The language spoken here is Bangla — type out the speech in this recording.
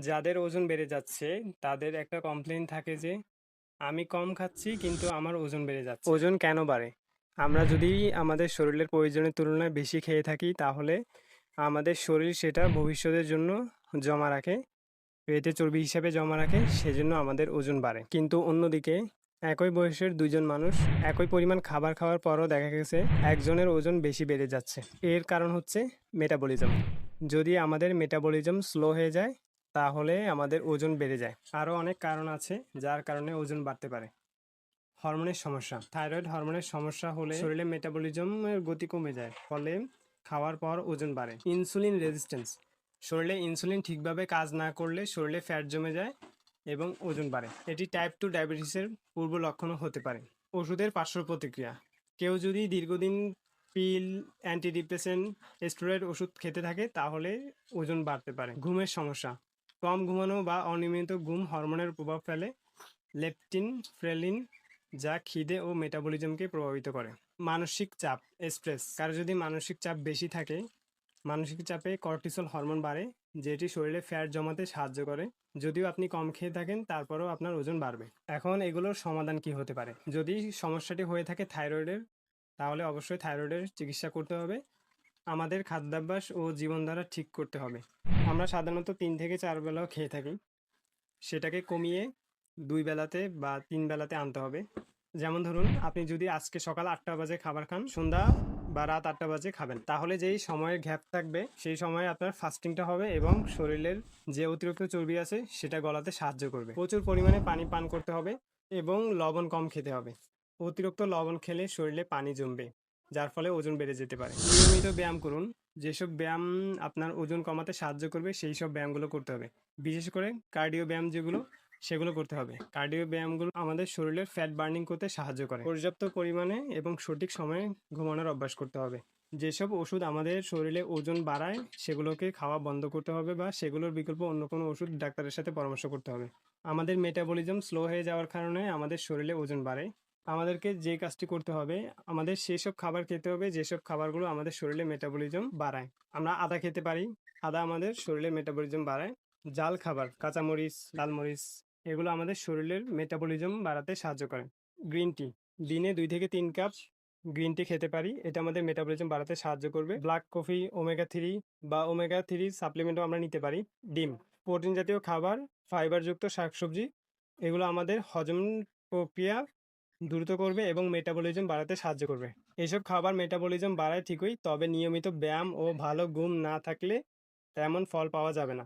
যাদের ওজন বেড়ে যাচ্ছে, তাদের একটা কমপ্লেন থাকে যে, আমি কম খাচ্ছি, কিন্তু আমার ওজন বেড়ে যাচ্ছে। ওজন কেন বাড়ে? আমরা যদি আমাদের শরীরের প্রয়োজনের তুলনায় বেশি খেয়ে থাকি, তাহলে আমাদের শরীর সেটা ভবিষ্যতের জন্য জমা রাখে, পেটে চর্বি হিসাবে জমা রাখে, সেজন্য আমাদের ওজন বাড়ে। কিন্তু অন্যদিকে, একই বয়সের দুইজন মানুষ একই পরিমাণ খাবার খাওয়ার পরও দেখা গেছে, একজনের ওজন বেশি বেড়ে যাচ্ছে। এর কারণ হচ্ছে মেটাবলিজম যদি আমাদের মেটাবলিজম স্লো হয়ে যায় তাহলে আমাদের ওজন বেড়ে যায়। আরও অনেক কারণ আছে, যার কারণে ওজন বাড়তে পারে। হরমোনের সমস্যা। থাইরয়েড হরমোনের সমস্যা হলে শরীরে মেটাবলিজমের গতি কমে যায়, ফলে খাওয়ার পর ওজন বাড়ে। ইনসুলিন রেজিস্ট্যান্স শরীরে ইনসুলিন ঠিকভাবে কাজ না করলে শরীরে ফ্যাট জমে যায় এবং ওজন বাড়ে। এটি টাইপ টু ডায়াবেটিসের পূর্ব লক্ষণও হতে পারে। ওষুধের পার্শ্ব প্রতিক্রিয়া। কেউ যদি দীর্ঘদিন পিল অ্যান্টিডিপ্রেসেন্ট স্টেরয়েড ওষুধ খেতে থাকে, তাহলে ওজন বাড়তে পারে। ঘুমের সমস্যা। কম ঘুমানো বা অনিয়মিত ঘুম হরমোনের প্রভাব ফেলে। লেপটিন, ফ্রেলিন যা খিদে ও মেটাবলিজমকে প্রভাবিত করে। মানসিক চাপ স্ট্রেস কারও যদি মানসিক চাপ বেশি থাকে, মানসিক চাপে কর্টিসল হরমোন বাড়ে, যেটি শরীরে ফ্যাট জমাতে সাহায্য করে। যদিও আপনি কম খেয়ে থাকেন, তারপরেও আপনার ওজন বাড়বে। এখন এগুলোর সমাধান কি হতে পারে? যদি সমস্যাটি হয়ে থাকে থাইরয়েডের তাহলে অবশ্যই থাইরয়েডের চিকিৎসা করতে হবে। আমাদের খাদ্যাভ্যাস ও জীবনধারা ঠিক করতে হবে। আমরা সাধারণত তিন থেকে চার বেলাও খেয়ে থাকি। সেটাকে কমিয়ে দুই বেলাতে বা তিন বেলাতে আনতে হবে। যেমন ধরুন, আপনি যদি আজকে সকাল আটটা বাজে খাবার খান, সন্ধ্যা বা রাত আটটা বাজে খাবেন। তাহলে যেই সময়ের গ্যাপ থাকবে, সেই সময়ে আপনার ফাস্টিংটা হবে এবং শরীরের যে অতিরিক্ত চর্বি আছে, সেটা গলাতে সাহায্য করবে। প্রচুর পরিমাণে পানি পান করতে হবে এবং লবণ কম খেতে হবে। অতিরিক্ত লবণ খেলে শরীরে পানি জমবে। যার ফলে ওজন বেড়ে যেতে পারে। নিয়মিত ব্যায়াম করুন। যেসব ব্যায়াম আপনার ওজন কমাতে সাহায্য করবে, সেই সব ব্যায়ামগুলো করতে হবে। বিশেষ করে কার্ডিও ব্যায়াম যেগুলো, সেগুলো করতে হবে। কার্ডিও ব্যায়ামগুলো আমাদের শরীরের ফ্যাট বার্নিং করতে সাহায্য করে। পর্যাপ্ত পরিমাণে এবং সঠিক সময়ে ঘুমানোর অভ্যাস করতে হবে। যেসব ওষুধ আমাদের শরীরে ওজন বাড়ায়, সেগুলোকে খাওয়া বন্ধ করতে হবে বা সেগুলোর বিকল্প অন্য কোনো ওষুধ ডাক্তারের সাথে পরামর্শ করতে হবে। আমাদের মেটাবলিজম স্লো হয়ে যাওয়ার কারণে আমাদের শরীরে ওজন বাড়ে। আমাদেরকে যে কাজটি করতে হবে, আমাদের সেই সব খাবার খেতে হবে, যেসব খাবারগুলো আমাদের শরীরে মেটাবলিজম বাড়ায়। আমরা আদা খেতে পারি, আদা আমাদের শরীরে মেটাবলিজম বাড়ায়। জাল খাবার, কাঁচামরিচ, লালমরিচ, এগুলো আমাদের শরীরের মেটাবলিজম বাড়াতে সাহায্য করে। গ্রিন টি দিনে দুই থেকে তিন কাপ গ্রিন টি খেতে পারি, এটা আমাদের মেটাবলিজম বাড়াতে সাহায্য করবে। ব্ল্যাক কফি ওমেগা থ্রি বা ওমেগা থ্রি সাপ্লিমেন্টও আমরা নিতে পারি। ডিম প্রোটিন জাতীয় খাবার ফাইবারযুক্ত শাকসবজি, এগুলো আমাদের হজম প্রক্রিয়া দ্রুত করবে এবং মেটাবলিজম বাড়াতে সাহায্য করবে। এসব খাবার মেটাবলিজম বাড়ায় ঠিকই, তবে নিয়মিত ব্যায়াম ও ভালো ঘুম না থাকলে তেমন ফল পাওয়া যাবে না।